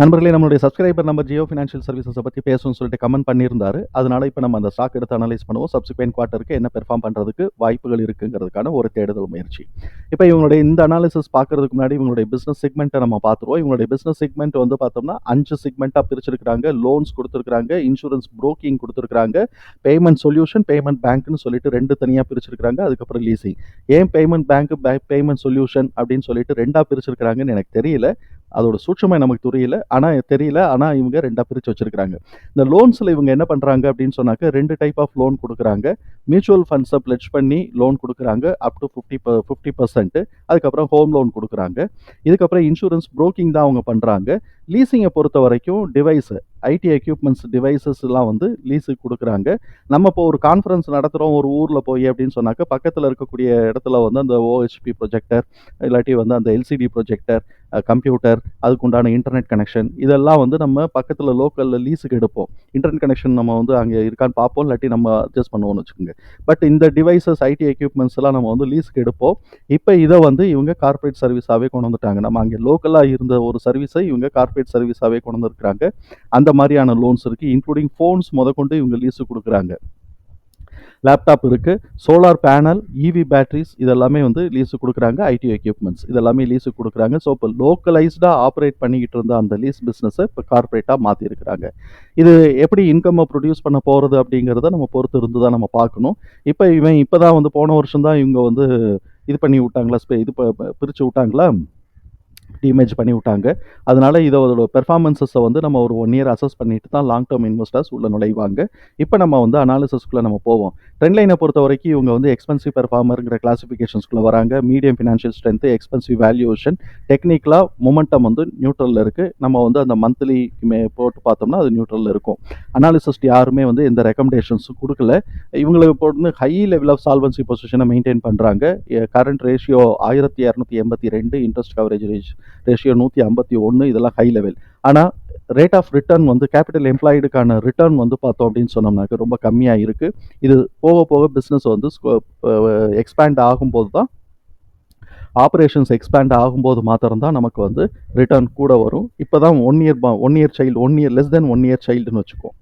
நண்பர்களே நம்மளுடைய subscriber number Jio financial சர்வீசஸை பற்றி பேசணும்னு சொல்லிட்டு கமெண்ட் பண்ணியிருந்தாரு. அதனால இப்போ நம்ம அந்த ஸ்டாக் எடுத்து அனலைஸ் பண்ணுவோம். சப்சிக்வெண்ட் குவார்ட்டருக்கு என்ன பெர்ஃபார்ம் பண்ணுறதுக்கு வாய்ப்புகள் இருக்குங்கிறதுக்கான ஒரு தேடுதல் முயற்சி. இப்போ இவங்களுடைய இந்த அனாலிசிஸ் பார்க்கறதுக்கு முன்னாடி இவங்களுடைய பிஸ்னஸ் செக்மெண்ட்டை நம்ம பார்த்துருவோம். இவங்களுடைய பிஸ்னஸ் செக்மெண்ட் வந்து பார்த்தோம்னா அஞ்சு செக்மெண்ட்டாக பிரிச்சிருக்கிறாங்க. லோன்ஸ் கொடுத்துருக்காங்க இன்சூரன்ஸ் ப்ரோக்கிங் கொடுத்துருக்காங்க பேமெண்ட் சொல்யூஷன் பேமெண்ட் பேங்க்னு சொல்லிட்டு ரெண்டு தனியாக பிரிச்சிருக்காங்க அதுக்கப்புறம் லீசிங் ஏன் பேமெண்ட் பேங்க் பேமெண்ட் சொல்யூஷன் அப்படின்னு சொல்லிட்டு ரெண்டாக பிரிச்சிருக்கிறாங்கன்னு எனக்கு தெரியல. அதோட சூட்சமாக நமக்கு தெரியல ஆனால் தெரியல. ஆனால் இவங்க ரெண்டாக பிரித்து வச்சுருக்குறாங்க. இந்த லோன்ஸில் இவங்க என்ன பண்ணுறாங்க அப்படின்னு சொன்னாக்க ரெண்டு டைப் ஆஃப் லோன் கொடுக்குறாங்க. மியூச்சுவல் ஃபண்ட்ஸை பிளட்ஜ் பண்ணி லோன் கொடுக்குறாங்க. Up to fifty fifty percent அதுக்கப்புறம் ஹோம் லோன் கொடுக்குறாங்க. இதுக்கப்புறம் இன்சூரன்ஸ் ப்ரோக்கிங் தான் அவங்க பண்ணுறாங்க லீஸிங்கை பொறுத்த வரைக்கும் டிவைஸு ஐடி எக்யூப்மெண்ட்ஸ் டிவைசஸ்லாம் வந்து லீஸுக்கு கொடுக்குறாங்க. நம்ம இப்போ ஒரு கான்ஃபரன்ஸ் நடத்துகிறோம் ஒரு ஊரில் போய் அப்படின்னு சொன்னாக்க பக்கத்தில் இருக்கக்கூடிய இடத்துல வந்து அந்த ஓஹெச்பி ப்ரொஜெக்டர் இல்லாட்டி வந்து அந்த எல்சிடி ப்ரொஜெக்டர் கம்ப்யூட்டர் அதுக்குண்டான இன்டர்நெட் கனெக்ஷன் இதெல்லாம் வந்து நம்ம பக்கத்தில் லோக்கலில் லீஸுக்கு எடுப்போம். இன்டர்நெட் கனெக்ஷன் நம்ம வந்து அங்கே இருக்கான்னு பார்ப்போம் இல்லாட்டி நம்ம அட்ஜஸ்ட் பண்ணுவோம்னு வச்சுக்கோங்க. பட் இந்த டிவைசஸ் ஐடி எக்யூப்மெண்ட்ஸ் எல்லாம் நம்ம வந்து லீஸுக்கு எடுப்போம். இப்போ இதை வந்து இவங்க கார்ப்பரேட் சர்வீஸாகவே கொண்டு வந்துட்டாங்க. நம்ம அங்கே லோக்கலாக இருந்த ஒரு சர்வீஸை இவங்க கார்ப்பரேட் சர்வீஸாகவே கொண்டு வந்திருக்கிறாங்க. அந்த மாதிரியான லோன்ஸ் இருக்குது இன்க்ளூடிங் ஃபோன்ஸ் முதற்கொண்டு இவங்க லீஸு கொடுக்குறாங்க. லேப்டாப் இருக்குது சோலார் பேனல் இவி பேட்டரிஸ் இதெல்லாமே வந்து லீஸு கொடுக்குறாங்க ஐடி எக்யூப்மெண்ட்ஸ் இதெல்லாமே லீஸு கொடுக்குறாங்க. ஸோ இப்போ லோக்கலைஸ்டாக ஆப்ரேட் பண்ணிக்கிட்டு இருந்த அந்த லீஸ் பிஸ்னஸை இப்போ கார்ப்பரேட்டாக மாற்றிருக்கிறாங்க இது எப்படி இன்கம்மை ப்ரொடியூஸ் பண்ண போகிறது அப்படிங்கிறத நம்ம பொறுத்து இருந்து தான் நம்ம பார்க்கணும். இப்போ இவன் இப்போ தான் வந்து போன வருஷம் தான் இவங்க வந்து இது பண்ணி விட்டாங்களா ஸ்பே இது ப- பிரித்து விட்டாங்களா? டீமேஜ் பண்ணி விட்டாங்க. அதனால இதோட பெர்ஃபார்மன்ஸஸை வந்து நம்ம ஒரு ஒன் இயர் அசஸ் பண்ணிட்டு தான் லாங் டேர்ம் இன்வெஸ்டர்ஸ் உள்ள நுழைவாங்க. இப்போ நம்ம வந்து அனாலிசஸ்க்குள்ளே நம்ம போவோம். ட்ரெண்ட் லைனை பொறுத்த வரைக்கும் இவங்க வந்து எக்ஸ்பென்சிவ் பெர்ஃபார்மருங்கிற கிளாசிஃபிகேஷன்ஸ்குள்ளே வராங்க. Medium financial strength expensive valuation டெக்னிக்கலாக மொமெண்டம் வந்து நியூட்ரலில் இருக்குது நம்ம வந்து அந்த மந்த்லி மே போட்டு பார்த்தோம்னா அது நியூட்ரலில் இருக்கும். அனாலிசிஸ்ட் யாருமே வந்து எந்த ரெக்கமெண்டேஷன்ஸும் கொடுக்கல. இவங்களுக்கு இப்போ வந்து ஹை லெவல் ஆஃப் சால்வன்சி பொசிஷனை மெயின்டைன் பண்ணுறாங்க கரண்ட் ரேஷியோ ஆயிரத்தி இரநூத்தி எண்பத்தி ரெண்டு இன்ட்ரெஸ்ட் கவரேஜ் ரேஷ் ரேஷியோ நூற்றி ஐம்பத்தி ஒன்று இதெல்லாம் ஹை லெவல் ஆனால் ரேட் ஆஃப் ரிட்டர்ன் வந்து கேபிட்டல் எம்ப்ளாய்டுக்கான ரிட்டர்ன் வந்து பார்த்தோம் அப்படின்னு சொன்னோம்னாக்க ரொம்ப கம்மியாக இருக்குது இது போக போக பிஸ்னஸ் வந்து எக்ஸ்பேண்ட் ஆகும்போது தான் ஆப்ரேஷன்ஸ் எக்ஸ்பேண்ட் ஆகும்போது மாத்திரம்தான் நமக்கு வந்து ரிட்டர்ன் கூட வரும். இப்போ தான் one year one year child one year less then one year சைல்டுன்னு வச்சுக்கோம்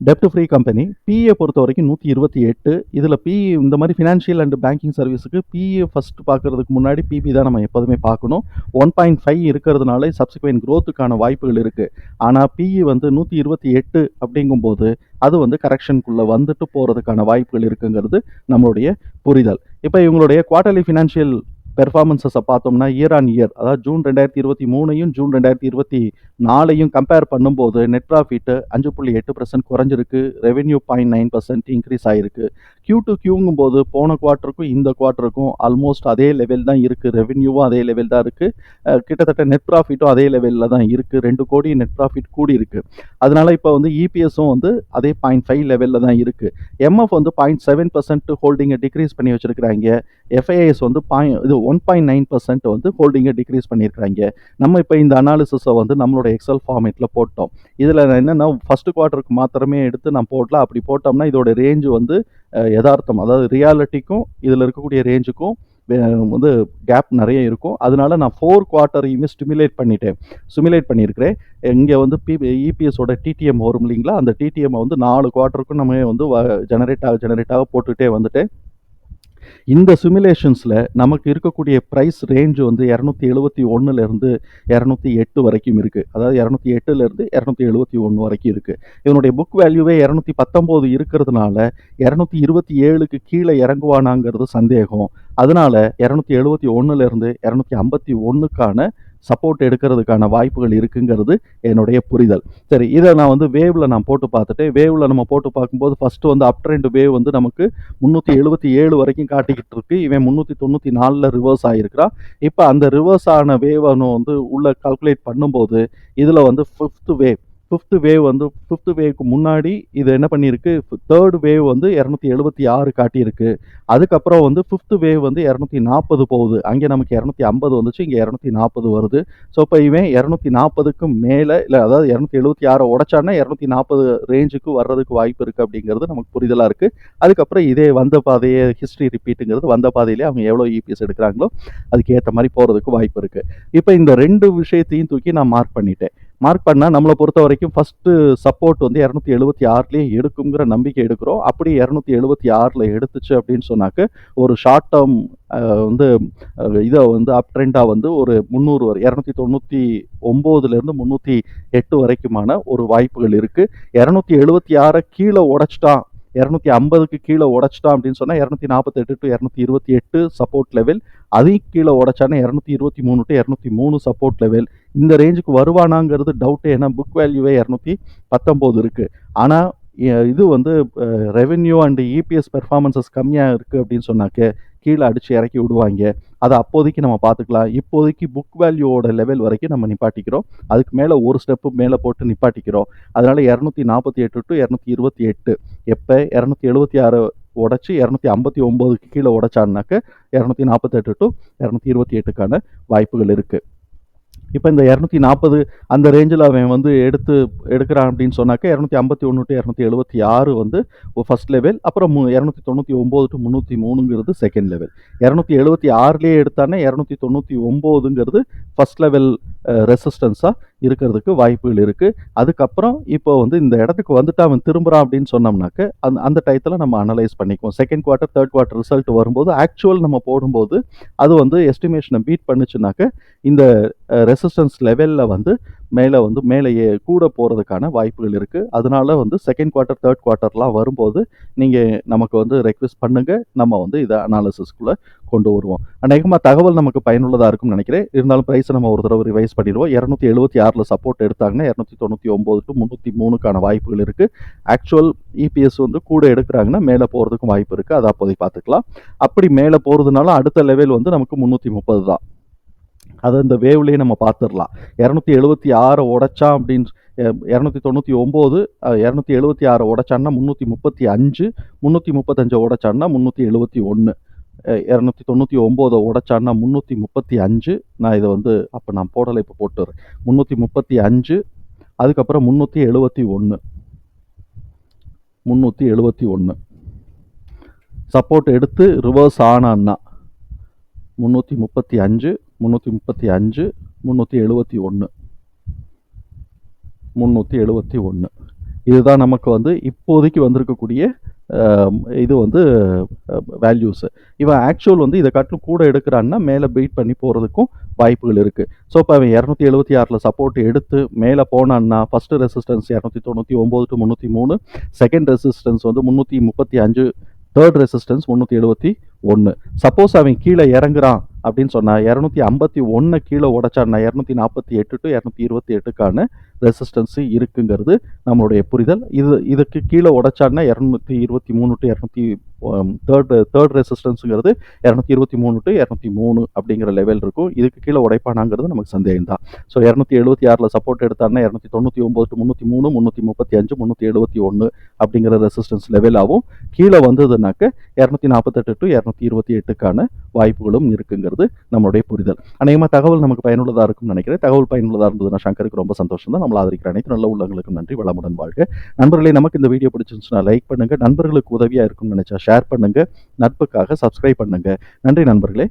டெப்ட் ஃப்ரீ கம்பெனி பிஏ பொறுத்த வரைக்கும் நூற்றி இருபத்தி எட்டு. இதில் பி இந்த மாதிரி ஃபினான்ஷியல் அண்ட் பேங்கிங் சர்வீஸுக்கு பிஏ ஃபஸ்ட் பார்க்கறதுக்கு முன்னாடி பிபி தான் நம்ம எப்போதுமே பார்க்கணும். ஒன் பாயிண்ட் ஃபைவ் இருக்கிறதுனால சப்சிக்வெண்ட் க்ரோத்துக்கான வாய்ப்புகள் இருக்குது ஆனால் பிஇ வந்து நூற்றி இருபத்தி எட்டு அப்படிங்கும்போது அது வந்து கரெக்ஷனுக்குள்ளே வந்துட்டு போகிறதுக்கான வாய்ப்புகள் இருக்குங்கிறது நம்மளுடைய புரிதல். இப்போ இவங்களுடைய குவார்டர்லி ஃபினான்ஷியல் பெர்ஃபார்மன்ஸஸை பார்த்தோம்னா இயர் ஆன் இயர் அதாவது ஜூன் ரெண்டாயிரத்தி இருபத்தி மூணையும் ஜூன் ரெண்டாயிரத்தி இருபத்தி நாலையும் கம்பேர் பண்ணும்போது நெட் ப்ராஃபிட்டு அஞ்சு புள்ளி எட்டு பர்சன்ட் குறைஞ்சிருக்கு revenue point nine percent increase ஆகிருக்கு கியூ டு கியூங்கும் போது போன குவார்ட்டருக்கும் இந்த குவார்ட்டருக்கும் ஆல்மோஸ்ட் அதே லெவல் தான் இருக்குது ரெவென்யூவும் அதே லெவல் தான் இருக்குது கிட்டத்தட்ட நெட் ப்ராஃபிட்டும் அதே லெவலில் தான் இருக்குது ரெண்டு கோடி நெட் ப்ராஃபிட் கூடி இருக்கு. அதனால இப்போ வந்து இபிஎஸும் வந்து அதே பாயிண்ட் ஃபைவ் லெவலில் தான் இருக்குது எம்எஃப் வந்து பாயிண்ட் செவன் பர்சன்ட் ஹோல்டிங்கை டிக்ரீஸ் பண்ணி வச்சுருக்கிறாங்க. எஃப்ஐஎஸ் வந்து பாயிண்ட் இது ஒன் பாயிண்ட் நைன் பர்சன்ட் வந்து ஹோல்டிங்கை டிக்ரீஸ் பண்ணியிருக்கிறாங்க. நம்ம இப்போ இந்த அனாலிசிஸை வந்து நம்மளோட எக்ஸல் ஃபார்மேட்டில் போட்டோம். இதில் என்னென்னா ஃபர்ஸ்ட் குவார்ட்டருக்கு மாத்திரமே எடுத்து நான் போடல. அப்படி போட்டோம்னா இதோட ரேஞ்சு வந்து யதார்த்தம். அதாவது ரியாலிட்டிக்கும் இதில் இருக்கக்கூடிய ரேஞ்சுக்கும் வந்து கேப் நிறைய இருக்கும். அதனால நான் ஃபோர் குவார்ட்டரையுமே ஸ்டிமுலேட் பண்ணிட்டேன். ஸ்டிமுலேட் பண்ணியிருக்கிறேன். இங்கே வந்து பி இபிஎஸோட டிடிஎம் வரும் இல்லைங்களா? அந்த டிடிஎம்மை வந்து நாலு குவார்ட்டருக்கும் நம்ம வந்து ஜெனரேட் ஆக ஜெனரேட் ஆக போட்டுகிட்டே வந்துட்டேன். இந்த சிமுலேஷன்ஸில் நமக்கு இருக்கக்கூடிய ப்ரைஸ் ரேஞ்சு வந்து இரநூத்தி எழுபத்தி ஒன்றுலேருந்து இரநூத்தி எட்டு வரைக்கும் இருக்குது அதாவது இரநூத்தி எட்டுலேருந்து இரநூத்தி எழுபத்தி ஒன்று வரைக்கும் இருக்குது இவனுடைய புக் வேல்யூவே இரநூத்தி பத்தொம்போது இருக்கிறதுனால இரநூத்தி இருபத்தி ஏழுக்கு கீழே இறங்குவானாங்கிறது சந்தேகம். அதனால இரநூத்தி எழுபத்தி ஒன்றுலேருந்து இரநூத்தி ஐம்பத்தி ஒன்றுக்கான சப்போர்ட் எடுக்கிறதுக்கான வாய்ப்புகள் இருக்குங்கிறது என்னுடைய புரிதல். சரி இதை நான் வந்து வேவில் நான் போட்டு பார்த்துட்டேன். வேவில் நம்ம போட்டு பார்க்கும்போது ஃபஸ்ட்டு வந்து அப் ட்ரெண்ட் வேவ் வந்து நமக்கு முந்நூற்றி எழுபத்தி ஏழு வரைக்கும் காட்டிக்கிட்டு இருக்கு. இவன் முந்நூற்றி தொண்ணூற்றி நாலில் ரிவர்ஸ் ஆகிருக்கிறான் இப்போ அந்த ரிவர்ஸ் ஆன வேவ் வந்து உள்ள கால்குலேட் பண்ணும்போது இதில் வந்து ஃபிஃப்த் வேவ் ஃபிஃப்த்து வேவ் வந்து ஃபிஃப்த்து வேவ்க்கு முன்னாடி இது என்ன பண்ணியிருக்கு? தேர்ட் வேவ் வந்து இரநூத்தி எழுபத்தி ஆறு காட்டியிருக்கு. அதுக்கப்புறம் வந்து ஃபிஃப்த்து வேவ் வந்து இரநூத்தி நாற்பது போகுது. அங்கே நமக்கு இரநூத்தி ஐம்பது வந்துச்சு இங்கே இரநூத்தி நாற்பது வருது. ஸோ இப்போ இவன் இரநூத்தி நாற்பதுக்கு மேலே இல்லை அதாவது இரநூத்தி எழுபத்தி ஆறை உடச்சான்னா இரநூத்தி நாற்பது ரேஞ்சுக்கு வர்றதுக்கு வாய்ப்பு இருக்குது அப்படிங்கிறது நமக்கு புரிதலாக இருக்குது அதுக்கப்புறம் இதே வந்த பாதையே ஹிஸ்ட்ரி ரிப்பீட்டுங்கிறது வந்த பாதையிலே அவங்க எவ்வளோ இபிஎஸ் எடுக்கிறாங்களோ அதுக்கு ஏற்ற மாதிரி போகிறதுக்கு வாய்ப்பு இருக்குது இப்போ இந்த ரெண்டு விஷயத்தையும் தூக்கி நான் மார்க் பண்ணிட்டேன். மார்க் பண்ணால் நம்மளை பொறுத்த வரைக்கும் ஃபஸ்ட்டு சப்போர்ட் வந்து இரநூத்தி எழுபத்தி ஆறுலேயே எடுக்குங்கிற நம்பிக்கை எடுக்கிறோம். அப்படி இரநூத்தி எழுபத்தி ஆறில் எடுத்துச்சு அப்படின்னு சொன்னாக்க ஒரு ஷார்ட் டேர்ம் வந்து இதை வந்து அப் ட்ரெண்டாக வந்து ஒரு முந்நூறு வரை இரநூத்தி தொண்ணூற்றி ஒம்போதுலேருந்து முந்நூற்றி எட்டு வரைக்குமான ஒரு வாய்ப்புகள் இருக்குது இரநூத்தி எழுபத்தி ஆறை கீழே உடச்சிட்டான் இரநூத்தி ஐம்பதுக்கு கீழே உடச்சிட்டான் அப்படின்னு சொன்னால் இரநூத்தி நாற்பத்தெட்டு டு இரநூத்தி இருபத்தி எட்டு சப்போர்ட் லெவல் அதையும் கீழே உடச்சானா இரநூத்தி இருபத்தி மூணு டு இரநூத்தி மூணு சப்போர்ட் லெவல் இந்த ரேஞ்சுக்கு வருவானாங்கிறது டவுட்டு ஏன்னா புக் வேல்யூவே இரநூத்தி பத்தொம்போது இருக்குது ஆனால் இது வந்து ரெவென்யூ அண்ட் இபிஎஸ் பெர்ஃபார்மன்சஸ் கம்மியாக இருக்குது அப்படின்னு சொன்னாக்க கீழே அடித்து இறக்கி விடுவாங்க. அதை அப்போதைக்கு நம்ம பார்த்துக்கலாம். இப்போதைக்கு புக் வேல்யூவோட லெவல் வரைக்கும் நம்ம நிப்பாட்டிக்கிறோம். அதுக்கு மேலே ஒரு ஸ்டெப்பு மேலே போட்டு நிப்பாட்டிக்கிறோம். அதனால் இரநூத்தி நாற்பத்தி எட்டு டு இரநூத்தி இருபத்தி எட்டு. எப்போ? இரநூத்தி எழுபத்தி ஆறு உடச்சி இரநூத்தி ஐம்பத்தி ஒம்போதுக்கு கீழே உடச்சான்னாக்க இரநூத்தி நாற்பத்தெட்டு டு இரநூத்தி இருபத்தி எட்டுக்கான வாய்ப்புகள் இருக்குது இப்போ இந்த இரநூத்தி நாற்பது அந்த ரேஞ்சில் அவன் வந்து எடுத்து எடுக்கிறான் அப்படின்னு சொன்னாக்க இரநூத்தி ஐம்பத்தி ஒன்று டு இரநூத்தி எழுபத்தி ஆறு வந்து ஃபர்ஸ்ட் லெவல் அப்புறம் மு இரநூத்தி தொண்ணூற்றி ஒம்பது டு முந்நூற்றி மூணுங்கிறது செகண்ட் லெவல் இரநூத்தி எழுபத்தி ஆறுலேயே எடுத்தானே இரநூத்தி தொண்ணூற்றி ஒம்போதுங்கிறது ஃபஸ்ட் லெவல் ரெசிஸ்டன்ஸாக இருக்கிறதுக்கு வாய்ப்புகள் இருக்குது அதுக்கப்புறம் இப்போ வந்து இந்த இடத்துக்கு வந்துட்டு அவன் திரும்புகிறான் அப்படின்னு சொன்னோம்னாக்க அந்த அந்த டயத்தில் நம்ம அனலைஸ் பண்ணிக்குவோம். Second quarter third quarter result வரும்போது ஆக்சுவல் நம்ம போடும்போது அது வந்து எஸ்டிமேஷனை பீட் பண்ணுச்சுனாக்க இந்த ரெசிஸ்டன்ஸ் லெவலில் வந்து மேலே வந்து மேலேயே கூட போகிறதுக்கான வாய்ப்புகள் இருக்குது அதனால வந்து செகண்ட் குவார்ட்டர் தேர்ட் குவார்ட்டர்லாம் வரும்போது நீங்கள் நமக்கு வந்து ரெக்வெஸ்ட் பண்ணுங்கள் நம்ம வந்து இதை அனாலிசிஸ்க்குள்ளே கொண்டு வருவோம். அநேகமாக தகவல் நமக்கு பயனுள்ளதாக இருக்கும்னு நினைக்கிறேன். இருந்தாலும் ப்ரைஸை நம்ம ஒரு தடவை ரிவைஸ் பண்ணிடுவோம். இரநூத்தி எழுபத்தி ஆறில் சப்போர்ட் எடுத்தாங்கன்னா இரநூத்தி தொண்ணூற்றி ஒம்பது டு முந்நூற்றி மூணுக்கான வாய்ப்புகள் இருக்குது ஆக்சுவல் இபிஎஸ் வந்து கூட எடுக்கிறாங்கன்னா மேலே போகிறதுக்கும் வாய்ப்பு இருக்குது அதை அப்போதைக்கு பார்த்துக்கலாம். அப்படி மேலே போகிறதுனால அடுத்த லெவல் வந்து நமக்கு முந்நூற்றி முப்பது தான். அதை இந்த வேவ்லேயே நம்ம பார்த்துடலாம். இரநூத்தி எழுபத்தி ஆறை உடைச்சான் அப்படின்னு இரநூத்தி தொண்ணூற்றி ஒம்பது இரநூத்தி எழுபத்தி ஆறை உடைச்சான்னா முந்நூற்றி முப்பத்தி அஞ்சு முந்நூற்றி முப்பத்தஞ்சை உடைச்சான்னா முந்நூற்றி எழுபத்தி ஒன்று இரநூத்தி தொண்ணூற்றி ஒம்போதை உடைச்சான்னா முந்நூற்றி முப்பத்தி அஞ்சு. நான் இதை வந்து அப்போ நான் போடலை இப்போ போட்டுறேன். முந்நூற்றி முப்பத்தி அஞ்சு அதுக்கப்புறம் முந்நூற்றி எழுபத்தி ஒன்று முந்நூற்றி எழுபத்தி ஒன்று சப்போர்ட் எடுத்து ரிவர்ஸ் ஆனான்னா முந்நூற்றி முப்பத்தி அஞ்சு முந்நூற்றி முப்பத்தி அஞ்சு முந்நூற்றி எழுபத்தி ஒன்று முந்நூற்றி எழுபத்தி ஒன்று இதுதான் நமக்கு வந்து இப்போதைக்கு வந்திருக்கக்கூடிய இது வந்து வேல்யூஸு இவன் ஆக்சுவல் வந்து இதை காட்டிலும் கூட எடுக்கிறான்னா மேலே பீட் பண்ணி போகிறதுக்கும் வாய்ப்புகள் இருக்குது ஸோ இப்போ அவன் இரநூத்தி எழுபத்தி ஆறில் சப்போர்ட் எடுத்து மேலே போனான்னா ஃபஸ்ட்டு ரெசிஸ்டன்ஸ் இரநூத்தி தொண்ணூற்றி ஒம்பது டு முந்நூற்றி மூணு. செகண்ட் ரெசிஸ்டன்ஸ் வந்து முந்நூற்றி முப்பத்தி அஞ்சு தேர்ட் ரெசிஸ்டன்ஸ் முந்நூற்றி எழுபத்தி ஒன்று சப்போஸ் அவன் கீழே இறங்குறான். அப்படின்னு சொன்னால் இரநூத்தி ஐம்பத்தி ஒன்று கீழே உடைச்சான்னா இரநூத்தி நாற்பத்தி எட்டு டு இரநூத்தி இருபத்தி எட்டுக்கான ரெசிஸ்டன்ஸு இருக்குங்கிறது நம்மளுடைய புரிதல். இது இதுக்கு கீழே உடைச்சான்னா இரநூத்தி இருபத்தி மூணு டு இரநூத்தி தேர்ட் தேர்ட் ரெசிஸ்டன்ஸுங்கிறது இரநூத்தி இருபத்தி மூணு டு இரநூத்தி மூணு அப்படிங்கிற லெவல் இருக்கும். இதுக்கு கீழே உடைப்பானாங்கிறது நமக்கு சந்தேகம் தான். ஸோ இரநூத்தி எழுபத்தி ஆறில் சப்போர்ட் எடுத்தாருன்னா இரநூத்தி தொண்ணூற்றி ஒம்பது டு முந்நூற்றி மூணு முந்நூற்றி முப்பத்தி அஞ்சு முந்நூற்றி எழுபத்தி ஒன்று அப்படிங்கிற ரெசிஸ்டன்ஸ் லெவலாகவும் கீழே வந்ததுனாக்க இரநூத்தி நாற்பத்தெட்டு டு இரநூத்தி இருபத்தி எட்டுக்கான வாய்ப்புகளும் இருக்குங்கிறது நம்மளுடைய புரிதல். அநேகமாக தகவல் நமக்கு பயனுள்ளதாக இருக்கும்னு நினைக்கிறேன். தகவல் பயனுள்ளதாக இருந்ததுன்னா சங்கருக்கு ரொம்ப சந்தோஷம் தான். நம்மள ஆதரிக்கிற அனைத்து நல்ல உள்ளங்களுக்கும் நன்றி. வளமுடன் வாழ்க. நண்பர்களே நமக்கு இந்த வீடியோ பிடிச்சிருந்துச்சுன்னா லைக் பண்ணுங்கள் நண்பர்களுக்கு உதவியாக இருக்கும்னு நினைச்சா ஷேர் பண்ணுங்க. நட்புக்காக சப்ஸ்கிரைப் பண்ணுங்க. நன்றி நண்பர்களே.